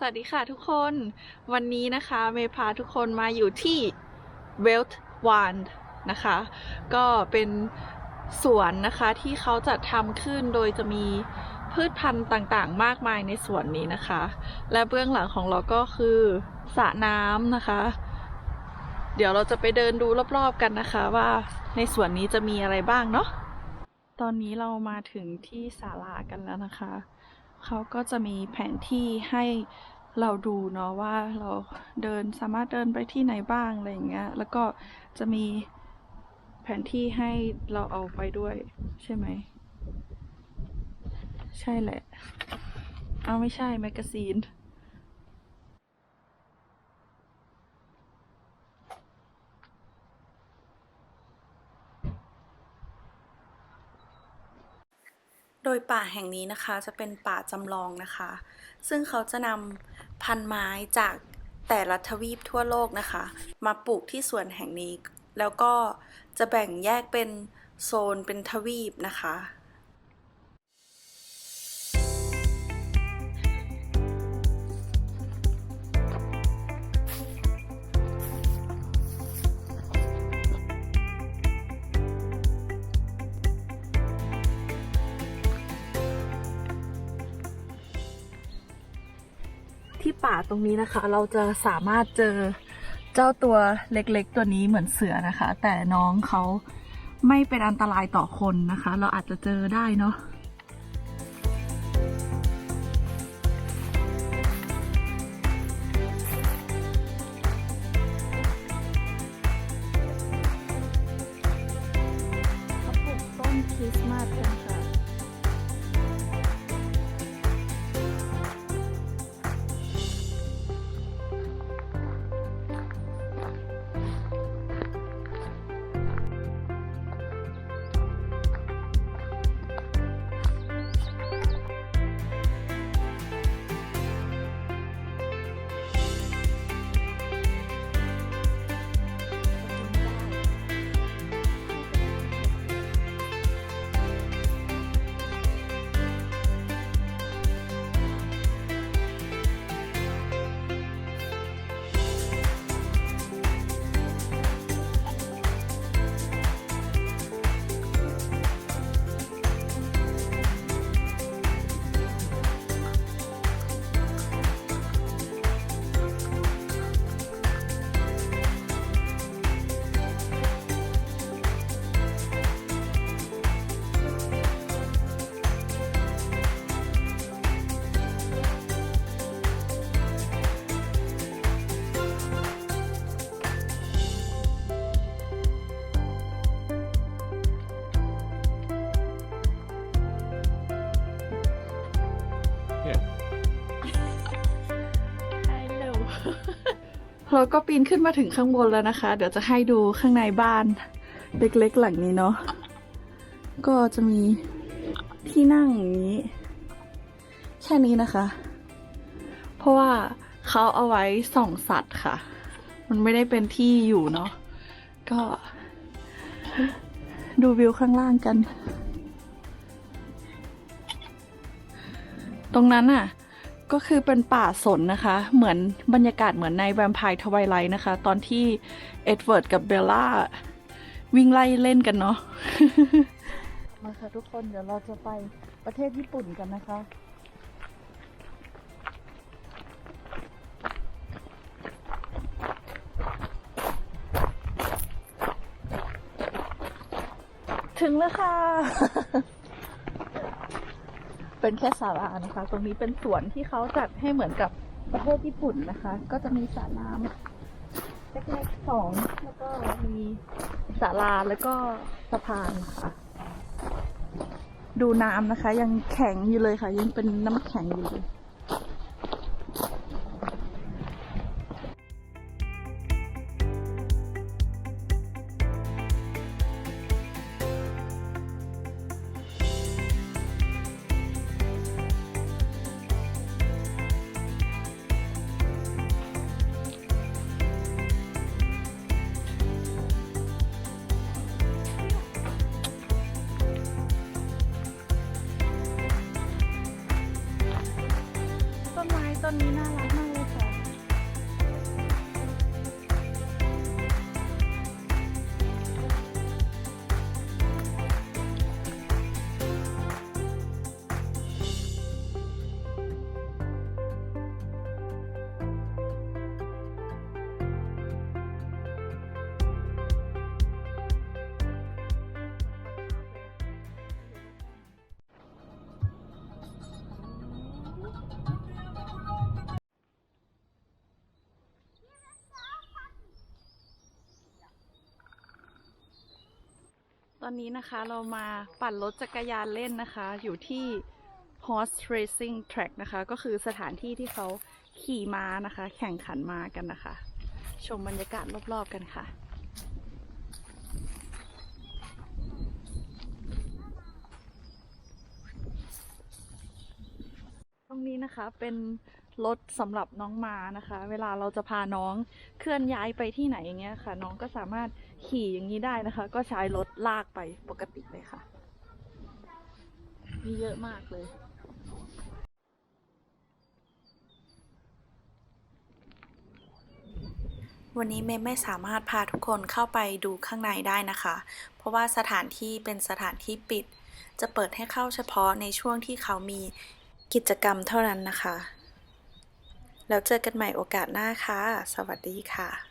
สวัสดีค่ะทุกคนวันนี้นะคะเมย์พาทุกคนมาอยู่ที่ w e l t w a n d นะคะ ก็เป็นสวนนะคะที่เขาจัดทำขึ้นโดยจะมีพืชพันธุ์ต่างๆ มากมายในสวนนี้นะคะ และเบื้องหลังของเราก็คือสระน้ำนะคะ เดี๋ยวเราจะไปเดินดูรอบๆกันนะคะ ว่าในสวนนี้จะมีอะไรบ้างเนาะตอนนี้เรามาถึงที่ศาลากันแล้วนะคะ เขาก็จะมีแผนที่ให้เราดูเนาะว่าเราเดินสามารถเดินไปที่ไหนบ้างอะไรอย่างเงี้ย แล้วก็จะมีแผนที่ให้เราเอาไปด้วย ใช่ไหม ใช่แหละ เอาไม่ใช่แมกกาซีน ดยป่าแห่งนี้นะคะจะเป็นป่าจำลองนะคะ ซึ่งเขาจะนำพันไม้จากแต่ละทวีปทั่วโลกนะคะ มาปลูกที่สวนแห่งนี้ แล้วก็จะแบ่งแยกเป็นโซนเป็นทวีปนะคะ ป่าตรงนี้นะคะ เราจะสามารถเจอเจ้าตัวเล็กๆ ตัวนี้เหมือนเสือนะคะ แต่น้องเขาไม่เป็นอันตรายต่อคนนะคะ เราอาจจะเจอได้เนาะเขาปลูกต้นคริสต์มาสกันค่ะ เราก็ปีนขึ้นมาถึงข้างบนแล้วนะคะ เดี๋ยวจะให้ดูข้างในบ้านเล็กๆหลังนี้เนาะก็จะมีที่นั่งอย่างนี้ แค่นี้นะคะ เพราะว่าเขาเอาไว้ส่องสัตว์ค่ะ มันไม่ได้เป็นที่อยู่เนาะก็ดูวิวข้างล่างกัน ตรงนั้นน่ะ ก็คือเป็นป่าสนนะคะ เหมือนบรรยากาศเหมือนในแวมไพร์ทวายไลท์นะคะ ตอนที่เอ็ดเวิร์ดกับเบลล่า วิ่งไล่เล่นกันเนาะมาค่ะทุกคนเดี๋ยวเราจะไปประเทศญี่ปุ่นกันนะคะ ถึงแล้วค่ะ เป็นแค่ศาลานะคะ ตรงนี้เป็นสวนที่เขาจัดให้เหมือนกับประเทศญี่ปุ่นนะคะ ก็จะมีสระน้ำเล็กๆสองแล้วก็มีศาลาแล้วก็สะพานค่ะดูน้ำนะคะ ยังแข็งอยู่เลยค่ะ ยังเป็นน้ำแข็งอยู่เลย ต้นนี้น่ารักมาก ตอนนี้นะคะเรามาปั่นรถจักรยานเล่นนะคะ อยู่ที่ horse racing track นะคะ ก็คือสถานที่ที่เขาขี่ม้านะคะ แข่งขันม้ากันนะคะ ชมบรรยากาศรอบๆกันค่ะตรงนี้นะคะเป็น รถสำหรับน้องม้านะคะ เวลาเราจะพาน้องเคลื่อนย้ายไปที่ไหนอย่างเงี้ยค่ะ น้องก็สามารถขี่อย่างนี้ได้นะคะ ก็ใช้รถลากไปปกติเลยค่ะ มีเยอะมากเลยวันนี้เมย์ไม่สามารถพาทุกคนเข้าไปดูข้างในได้นะคะ เพราะว่าสถานที่เป็นสถานที่ปิด จะเปิดให้เข้าเฉพาะในช่วงที่เขามีกิจกรรมเท่านั้นนะคะ แล้วเจอกันใหม่โอกาสหน้าค่ะ สวัสดีค่ะ